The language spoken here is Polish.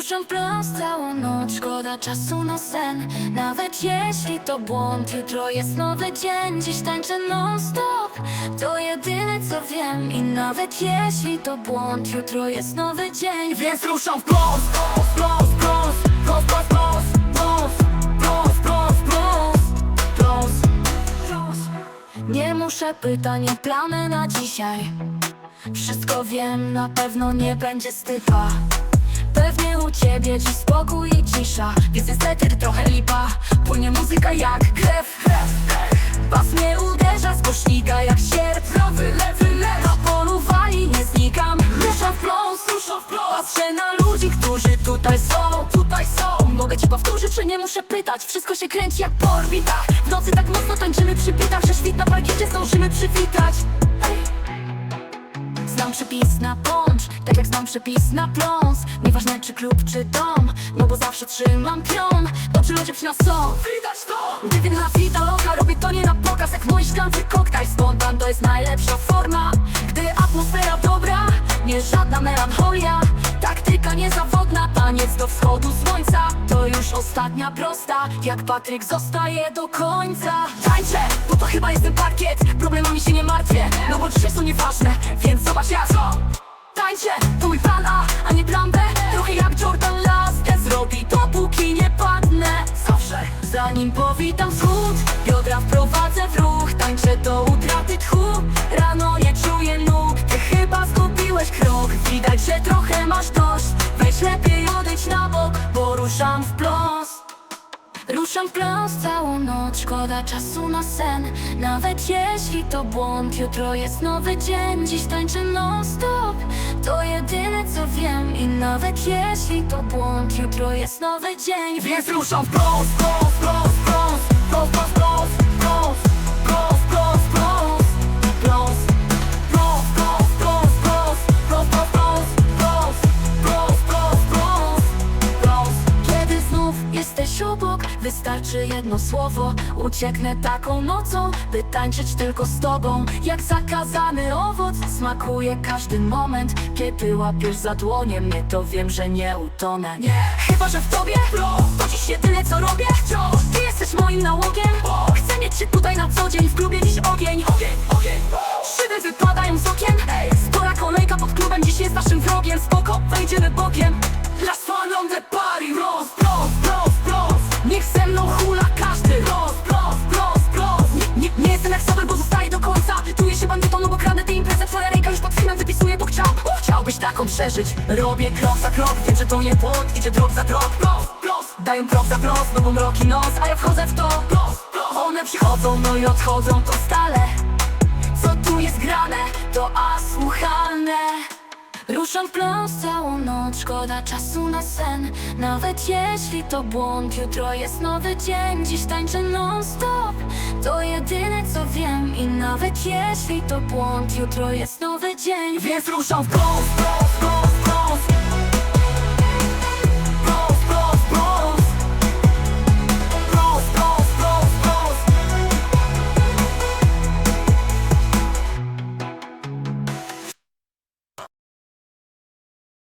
Ruszam w pląs całą noc, szkoda czasu na sen Nawet jeśli to błąd, jutro jest nowy dzień Dziś tańczę non stop, to jedyne co wiem I nawet jeśli to błąd, jutro jest nowy dzień Więc ruszam w pląs, pląs, pląs, pląs, pląs, pląs, pląs, pląs, pląs, pląs, pląs, pląs. Nie muszę pytań o plany na dzisiaj Wszystko wiem, na pewno nie będzie stypa Pewnie u ciebie dziś spokój i cisza. Więc niestety trochę lipa Płynie muzyka jak krew. Bas mnie uderza z głośnika jak sierp. Prawy, lewy, lewy, Na polu wali nie znikam. Ruszam w pląs, ruszam w pląs. Patrzę na ludzi, którzy tutaj są. Tutaj są, Mogę ci powtórzyć, że nie muszę pytać. Wszystko się kręci jak po orbitach. W nocy tak mocno tańczymy przy pitach Że świt na parkiecie zdążymy przywitać Znam przepis na poncz Tak jak znam przepis na pląs. Nieważne czy klub czy dom No bo zawsze trzymam pion. Dobrzy ludzie przy nas są widać to. gdy wiem na fita loka, robię to nie na pokaz. Jak w mojej szklance koktajl Spontan to jest najlepsza forma. Gdy atmosfera dobra, nie żadna melancholia. Taktyka niezawodna, taniec do wschodu słońca. To już ostatnia prosta, jak Patryk zostaje do końca. Tańczę, bo to chyba jest ten parkiet. Problemami się nie martwię, no bo dzisiaj są nieważne Zanim powitam wschód Biodra wprowadzę w ruch Tańczę do utraty tchu. Rano nie czuję nóg Ty chyba zgubiłeś krok. Widać, że trochę masz dość Weź lepiej odejdź na bok Bo ruszam w pląs Ruszam w pląs całą noc, szkoda czasu na sen. Nawet jeśli to błąd, jutro jest nowy dzień Dziś tańczę non stop, to jedyne co wiem I nawet jeśli to błąd, jutro jest nowy dzień. Więc ruszam w pląs, pląs, pląs, pląs, pląs, pląs, wystarczy jedno słowo Ucieknę taką nocą, by tańczyć tylko z tobą. Jak zakazany owoc, smakuje każdy moment. Kiedy łapiesz za dłonie mnie, to wiem, że nie utonę. Nie, Chyba, że w tobie pląs, To dziś jedyne co robię wciąż, Ty jesteś moim nałogiem. Bo- Chcę mieć cię tutaj na co dzień W klubie dziś ogień. Ogień, przeżyć. Robię krok za krok, wiem, że to nie błąd Idzie drog za drog, Pląs, pląs, Dają krok za krok, no bo mroki nos A ja wchodzę w to. Pląs, pląs. One przychodzą, no i odchodzą, to stale. Co tu jest grane, to asłuchalne. Ruszam w pląs całą noc, szkoda czasu na sen. Nawet jeśli to błąd, jutro jest nowy dzień Dziś tańczę non stop, to jedyne co wiem I nawet jeśli to błąd, jutro jest nowy dzień. Więc ruszam w pląs, Vamos.